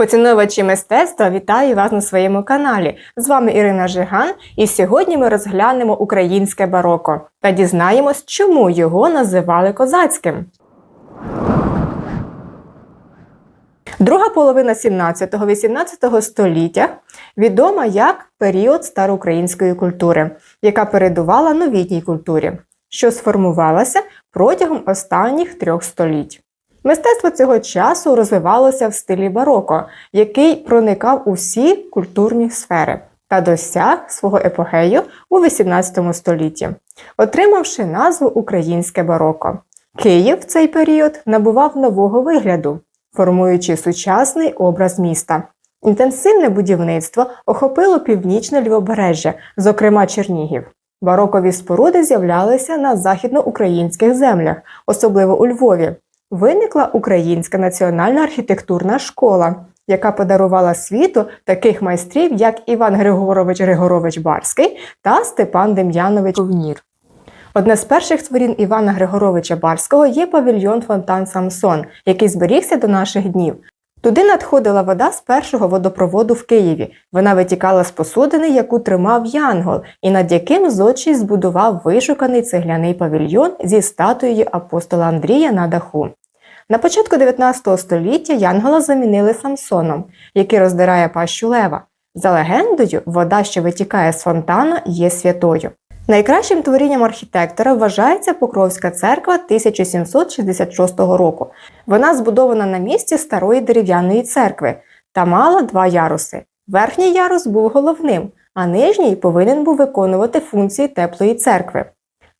Поціновувачі мистецтва вітаю вас на своєму каналі. З вами Ірина Жиган, і сьогодні ми розглянемо українське бароко та дізнаємось, чому його називали козацьким. Друга половина 17-18 століття відома як період староукраїнської культури, яка передувала новітній культурі, що сформувалася протягом останніх трьох століть. Мистецтво цього часу розвивалося в стилі бароко, який проникав у всі культурні сфери та досяг свого епогею у XVIII столітті, отримавши назву Українське бароко. Київ в цей період набував нового вигляду, формуючи сучасний образ міста. Інтенсивне будівництво охопило північне лівобережжя, зокрема Чернігів. Барокові споруди з'являлися на західноукраїнських землях, особливо у Львові. Виникла Українська національна архітектурна школа, яка подарувала світу таких майстрів, як Іван Григорович Григорович Барський та Степан Дем'янович Ковнір. Одне з перших творін Івана Григоровича Барського є павільйон Фонтан Самсон, який зберігся до наших днів. Туди надходила вода з першого водопроводу в Києві. Вона витікала з посудини, яку тримав Янгол, і над яким зодчий збудував вишуканий цегляний павільйон зі статуєю апостола Андрія на даху. На початку 19 століття Янгола замінили Самсоном, який роздирає пащу лева. За легендою, вода, що витікає з фонтана, є святою. Найкращим творінням архітектора вважається Покровська церква 1766 року. Вона збудована на місці старої дерев'яної церкви та мала два яруси. Верхній ярус був головним, а нижній повинен був виконувати функції теплої церкви.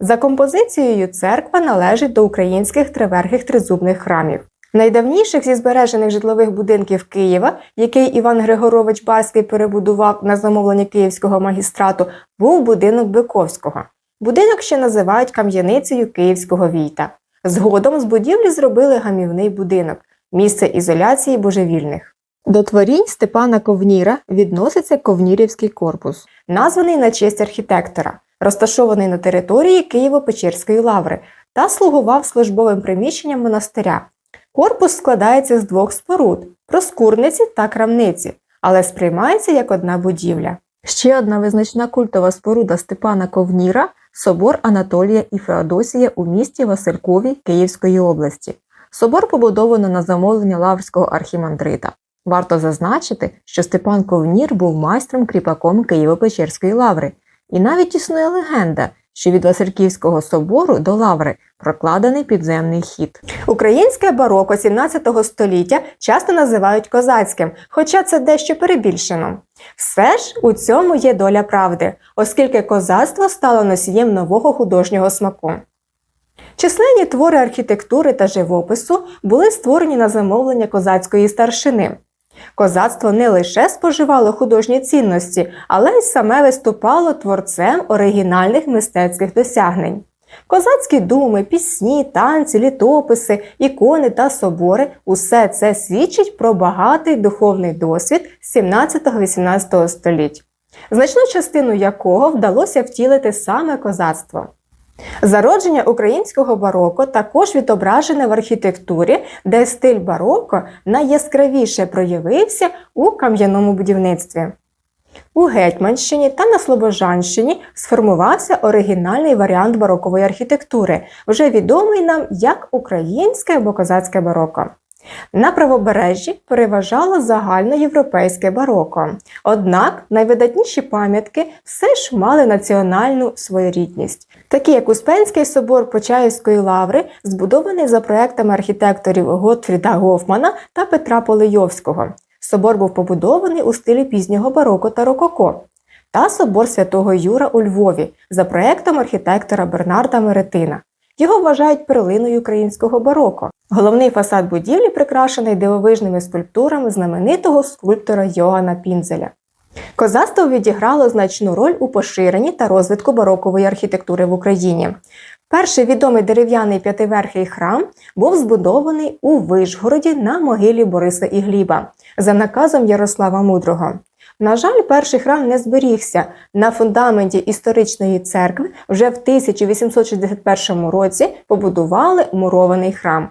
За композицією церква належить до українських триверхих тризубних храмів. Найдавніших зі збережених житлових будинків Києва, який Іван Григорович Баський перебудував на замовлення київського магістрату, був будинок Биковського. Будинок ще називають кам'яницею Київського війта. Згодом з будівлі зробили гамівний будинок місце ізоляції божевільних. До творінь Степана Ковніра відноситься Ковнірівський корпус, названий на честь архітектора, розташований на території Києво-Печерської лаври та слугував службовим приміщенням монастиря. Корпус складається з двох споруд проскурниці та крамниці, але сприймається як одна будівля. Ще одна визначна культова споруда Степана Ковніра собор Анатолія і Феодосія у місті Василькові Київської області. Собор побудовано на замовлення лаврського архімандрита. Варто зазначити, що Степан Ковнір був майстром кріпаком Києво-Печерської лаври, і навіть існує легенда, що від Васильківського собору до лаври прокладений підземний хід. Українське бароко 17 століття часто називають козацьким, хоча це дещо перебільшено. Все ж у цьому є доля правди, оскільки козацтво стало носієм нового художнього смаку. Численні твори архітектури та живопису були створені на замовлення козацької старшини. Козацтво не лише споживало художні цінності, але й саме виступало творцем оригінальних мистецьких досягнень. Козацькі думи, пісні, танці, літописи, ікони та собори усе це свідчить про багатий духовний досвід 17-18 століть, значну частину якого вдалося втілити саме козацтво. Зародження українського бароко також відображене в архітектурі, де стиль бароко найяскравіше проявився у кам'яному будівництві. У Гетьманщині та на Слобожанщині сформувався оригінальний варіант барокової архітектури, вже відомий нам як українське або козацьке бароко. На правобережжі переважало загальноєвропейське бароко. Однак найвидатніші пам'ятки все ж мали національну своєрідність, такі як Успенський собор Почаївської лаври, збудований за проектами архітекторів Готфріда Гофмана та Петра Полийовського. Собор був побудований у стилі пізнього бароко та рококо. Та собор святого Юра у Львові за проектом архітектора Бернарда Меретина. Його вважають перлиною українського бароко. Головний фасад будівлі прикрашений дивовижними скульптурами знаменитого скульптора Йоганна Пінзеля. Козацтво відіграло значну роль у поширенні та розвитку барокової архітектури в Україні. Перший відомий дерев'яний п'ятиверхий храм був збудований у Вишгороді на могилі Бориса і Гліба за наказом Ярослава Мудрого. На жаль, перший храм не зберігся. На фундаменті історичної церкви вже в 1861 році побудували мурований храм.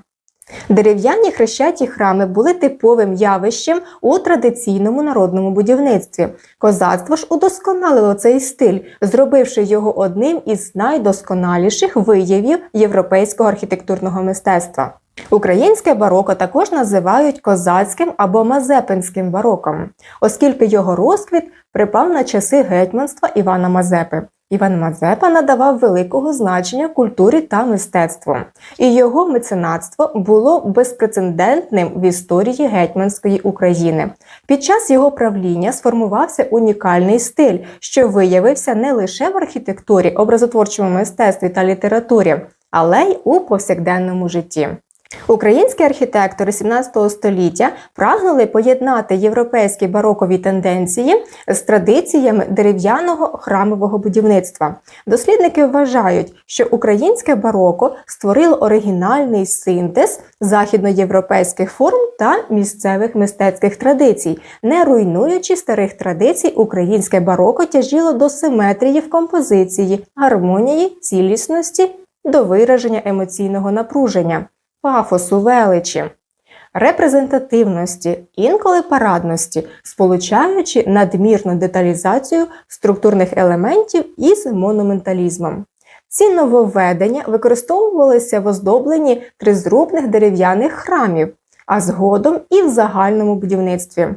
Дерев'яні хрещаті храми були типовим явищем у традиційному народному будівництві. Козацтво ж удосконалило цей стиль, зробивши його одним із найдосконаліших виявів європейського архітектурного мистецтва. Українське бароко також називають козацьким або мазепинським бароком, оскільки його розквіт припав на часи гетьманства Івана Мазепи. Іван Мазепа надавав великого значення культурі та мистецтву, і його меценатство було безпрецедентним в історії гетьманської України. Під час його правління сформувався унікальний стиль, що виявився не лише в архітектурі, образотворчому мистецтві та літературі, але й у повсякденному житті. Українські архітектори 17 століття прагнули поєднати європейські барокові тенденції з традиціями дерев'яного храмового будівництва. Дослідники вважають, що українське бароко створило оригінальний синтез західноєвропейських форм та місцевих мистецьких традицій, не руйнуючи старих традицій, українське бароко тяжіло до симетрії в композиції, гармонії, цілісності, до вираження емоційного напруження пафосу величі, репрезентативності, інколи парадності, сполучаючи надмірну деталізацію структурних елементів із монументалізмом. Ці нововведення використовувалися в оздобленні тризрубних дерев'яних храмів, а згодом і в загальному будівництві.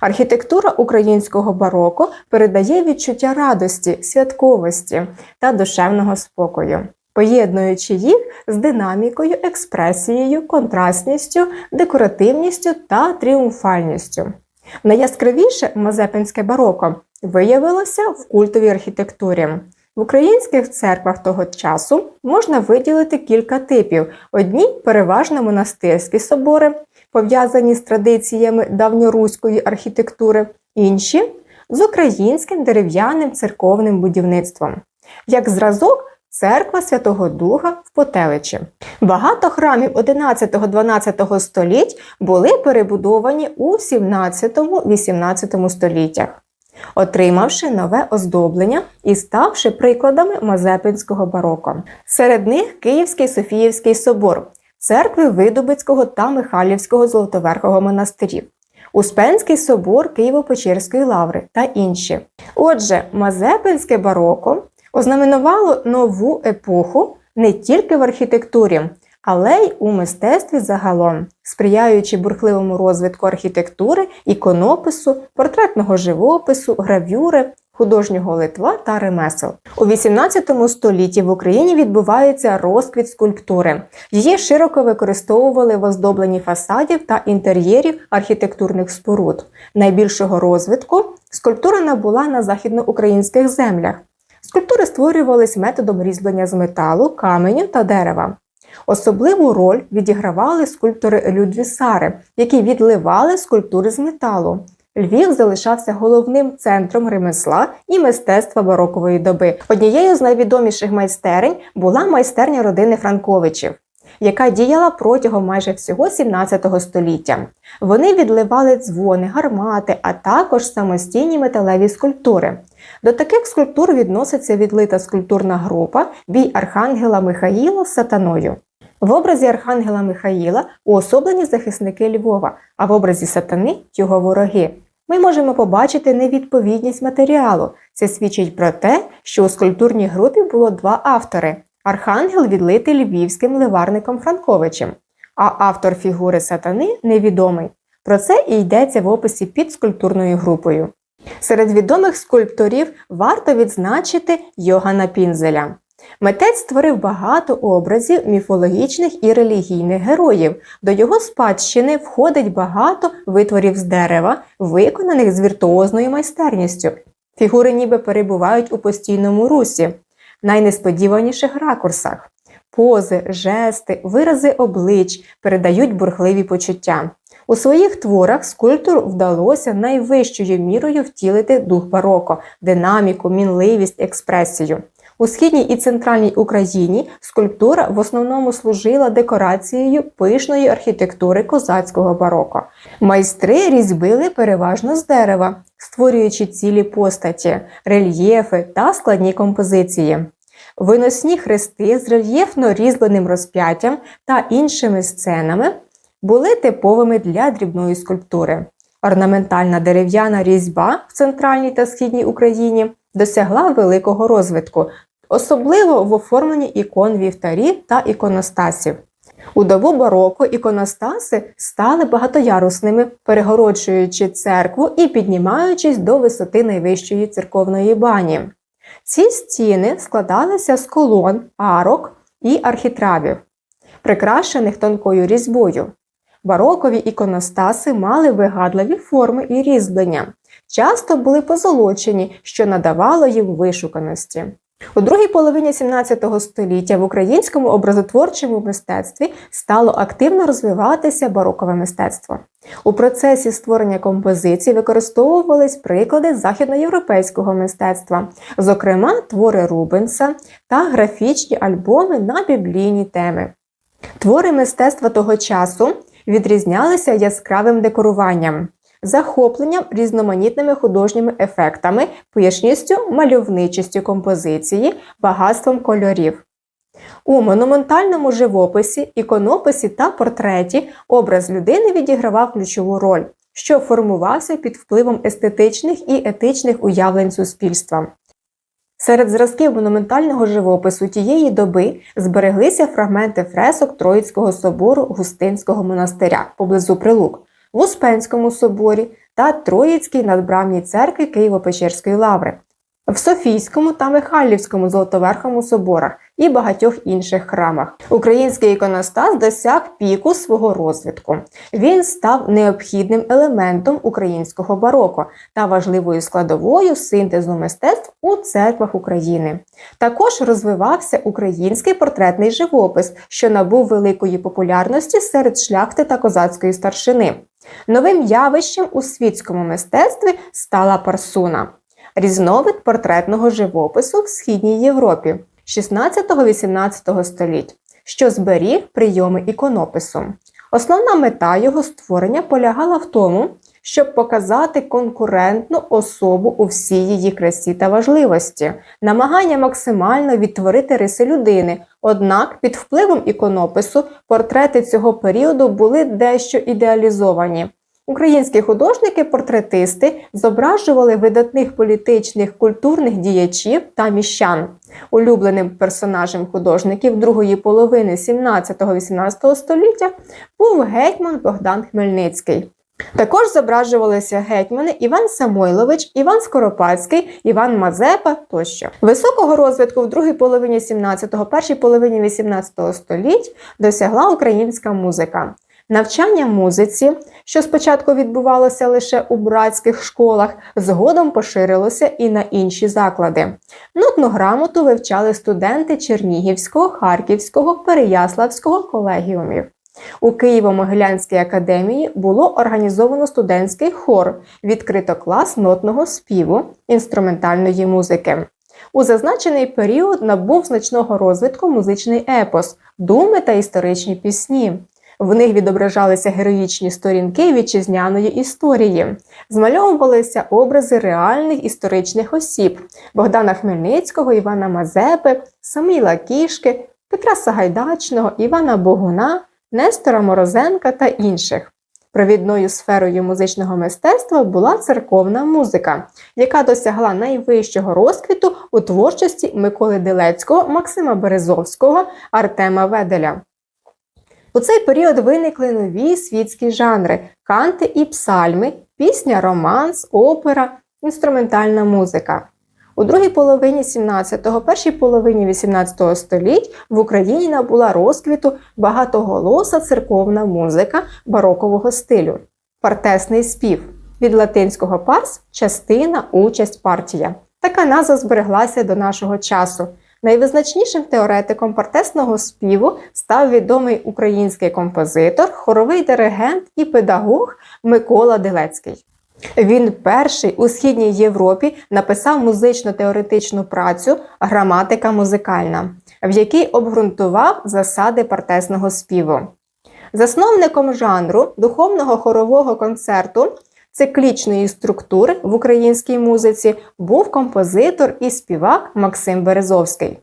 Архітектура українського бароко передає відчуття радості, святковості та душевного спокою поєднуючи їх з динамікою, експресією, контрастністю, декоративністю та тріумфальністю. Найяскравіше мазепинське бароко виявилося в культовій архітектурі. В українських церквах того часу можна виділити кілька типів: одні переважно монастирські собори, пов'язані з традиціями давньоруської архітектури, інші з українським дерев'яним церковним будівництвом. Як зразок Церква Святого Духа в Потеличі. Багато храмів 11-12 століть були перебудовані у 17-18 століттях, отримавши нове оздоблення і ставши прикладами Мазепинського бароко. Серед них Київський Софіївський собор, церкви Видубицького та Михайлівського Золотоверхого монастирів. Успенський собор Києво-Печерської лаври та інші. Отже, Мазепинське бароко ознаменувало нову епоху не тільки в архітектурі, але й у мистецтві загалом, сприяючи бурхливому розвитку архітектури, іконопису, портретного живопису, гравюри. Художнього литва та ремесел у 18 столітті в Україні відбувається розквіт скульптури. Її широко використовували в оздобленні фасадів та інтер'єрів архітектурних споруд. Найбільшого розвитку скульптура набула на західноукраїнських землях, Скульптури створювались методом різьблення з металу, каменю та дерева. Особливу роль відігравали скульптори Людвісари, які відливали скульптури з металу. Львів залишався головним центром ремесла і мистецтва барокової доби. Однією з найвідоміших майстерень була майстерня родини Франковичів, яка діяла протягом майже всього 17 століття. Вони відливали дзвони, гармати, а також самостійні металеві скульптури. До таких скульптур відноситься відлита скульптурна група бій Архангела Михаїла з сатаною. В образі Архангела Михаїла уособлені захисники Львова, а в образі сатани його вороги. Ми можемо побачити невідповідність матеріалу. Це свідчить про те, що у скульптурній групі було два автори. Архангел відлитий львівським ливарником Франковичем, а автор фігури сатани невідомий. Про це і йдеться в описі під скульптурною групою. Серед відомих скульпторів варто відзначити Йогана Пінзеля. Митець створив багато образів міфологічних і релігійних героїв. До його спадщини входить багато витворів з дерева, виконаних з віртуозною майстерністю. Фігури ніби перебувають у постійному русі, найнесподіваніших ракурсах. Пози, жести, вирази облич передають бурхливі почуття. У своїх творах скульптору вдалося найвищою мірою втілити дух бароко, динаміку, мінливість, експресію. У східній і центральній Україні скульптура в основному служила декорацією пишної архітектури козацького бароко. Майстри різьбили переважно з дерева, створюючи цілі постаті, рельєфи та складні композиції. Виносні хрести з рельєфно різьбленим розп'яттям та іншими сценами були типовими для дрібної скульптури. Орнаментальна дерев'яна різьба в центральній та східній Україні досягла великого розвитку, особливо в оформленні ікон вівтарів та іконостасів. У добу бароко іконостаси стали багатоярусними, перегороджуючи церкву і піднімаючись до висоти найвищої церковної бані. Ці стіни складалися з колон, арок і архітравів, прикрашених тонкою різьбою. Барокові іконостаси мали вигадливі форми і різьблення, часто були позолочені, що надавало їм вишуканості. У другій половині 17 століття в українському образотворчому мистецтві стало активно розвиватися барокове мистецтво. У процесі створення композицій використовувались приклади західноєвропейського мистецтва, зокрема твори Рубенса та графічні альбоми на біблійні теми. Твори мистецтва того часу відрізнялися яскравим декоруванням, захопленням різноманітними художніми ефектами, пишністю, мальовничістю композиції, багатством кольорів. У монументальному живописі, іконописі та портреті образ людини відігравав ключову роль, що формувався під впливом естетичних і етичних уявлень суспільства. Серед зразків монументального живопису тієї доби збереглися фрагменти фресок Троїцького собору Густинського монастиря поблизу Прилук, в Успенському соборі та Троїцькій надбрамній церкві Києво-Печерської лаври, в Софійському та Михайлівському Золотоверхому соборах і багатьох інших храмах. Український іконостас досяг піку свого розвитку. Він став необхідним елементом українського бароко та важливою складовою синтезу мистецтв у церквах України. Також розвивався український портретний живопис, що набув великої популярності серед шляхти та козацької старшини. Новим явищем у світському мистецтві стала парсуна різновид портретного живопису в Східній Європі 16-18 століть, що зберіг прийоми іконопису. Основна мета його створення полягала в тому, щоб показати конкурентну особу у всій її красі та важливості, намагання максимально відтворити риси людини. Однак під впливом іконопису портрети цього періоду були дещо ідеалізовані. Українські художники-портретисти зображували видатних політичних культурних діячів та міщан. Улюбленим персонажем художників другої половини 17-18 століття був гетьман Богдан Хмельницький. Також зображувалися гетьмани Іван Самойлович, Іван Скоропадський, Іван Мазепа тощо. Високого розвитку в другій половині 17-го, першій половині 18-го століть досягла українська музика. Навчання музиці, що спочатку відбувалося лише у братських школах, згодом поширилося і на інші заклади. Нотну грамоту вивчали студенти Чернігівського, Харківського, Переяславського колегіумів. У Києво-Могилянській академії було організовано студентський хор, відкрито клас нотного співу, інструментальної музики. У зазначений період набув значного розвитку музичний епос, думи та історичні пісні. В них відображалися героїчні сторінки вітчизняної історії, змальовувалися образи реальних історичних осіб Богдана Хмельницького, Івана Мазепи, Саміла Кішки, Петра Сагайдачного, Івана Богуна, Нестора Морозенка та інших. Провідною сферою музичного мистецтва була церковна музика, яка досягла найвищого розквіту у творчості Миколи Дилецького, Максима Березовського, Артема Веделя. У цей період виникли нові світські жанри канти і псальми, пісня, романс, опера, інструментальна музика. У другій половині 17-го, першій половині 18 століть в Україні набула розквіту багатоголоса церковна музика барокового стилю, партесний спів від латинського парс частина, участь, партія. Така назва збереглася до нашого часу. Найвизначнішим теоретиком партесного співу став відомий український композитор, хоровий диригент і педагог Микола Дилецький. Він перший у східній Європі написав музично-теоретичну працю Граматика музикальна, в якій обґрунтував засади партесного співу. Засновником жанру духовного хорового концерту циклічної структури в українській музиці був композитор і співак Максим Березовський.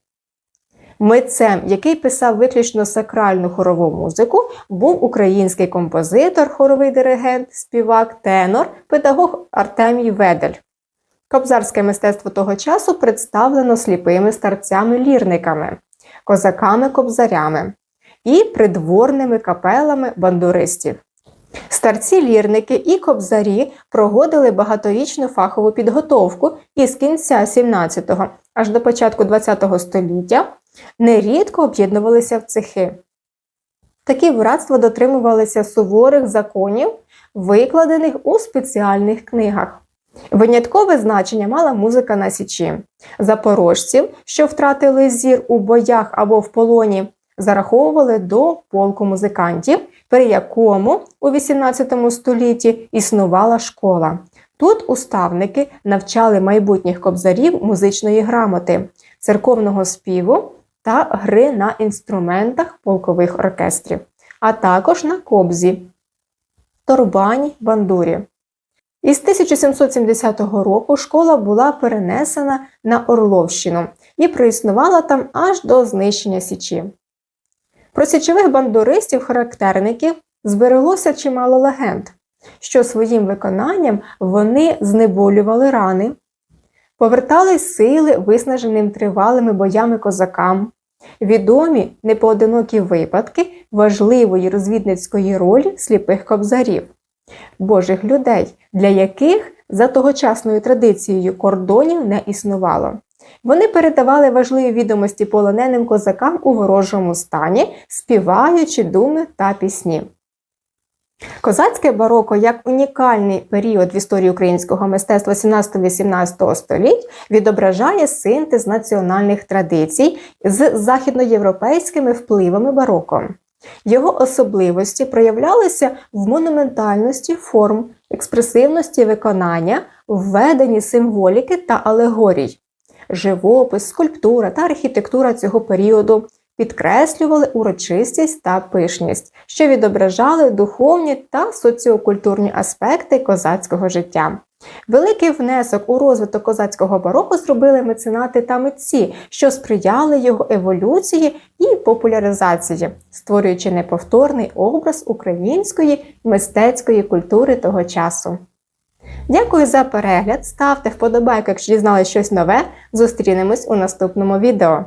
Митцем, який писав виключно сакральну хорову музику, був український композитор, хоровий диригент, співак, тенор, педагог Артемій Ведель. Кобзарське мистецтво того часу представлено сліпими старцями-лірниками, козаками-кобзарями і придворними капелами бандуристів. Старці-лірники і кобзарі проводили багаторічну фахову підготовку із кінця 17-го аж до початку 20-го століття нерідко об'єднувалися в цехи. Такі братства дотримувалися суворих законів, викладених у спеціальних книгах. Виняткове значення мала музика на січі. Запорожців, що втратили зір у боях або в полоні, зараховували до полку музикантів, при якому у 18 столітті існувала школа. Тут уставники навчали майбутніх кобзарів музичної грамоти, церковного співу та гри на інструментах полкових оркестрів, а також на кобзі, торбані, бандурі. Із 1770 року школа була перенесена на Орловщину і проіснувала там аж до знищення Січі. Про січових бандуристів-характерників збереглося чимало легенд, що своїм виконанням вони знеболювали рани, повертали сили виснаженим тривалими боями козакам, відомі непоодинокі випадки важливої розвідницької ролі сліпих кобзарів, божих людей, для яких за тогочасною традицією кордонів не існувало. Вони передавали важливі відомості полоненим козакам у ворожому стані, співаючи думи та пісні. Козацьке бароко як унікальний період в історії українського мистецтва 17-18 століть відображає синтез національних традицій з західноєвропейськими впливами бароко. Його особливості проявлялися в монументальності форм, експресивності виконання, введенні символіки та алегорій. Живопис, скульптура та архітектура цього періоду підкреслювали урочистість та пишність, що відображали духовні та соціокультурні аспекти козацького життя. Великий внесок у розвиток козацького бароко зробили меценати та митці, що сприяли його еволюції і популяризації, створюючи неповторний образ української мистецької культури того часу. Дякую за перегляд! Ставте вподобайку, якщо дізналися щось нове. Зустрінемось у наступному відео.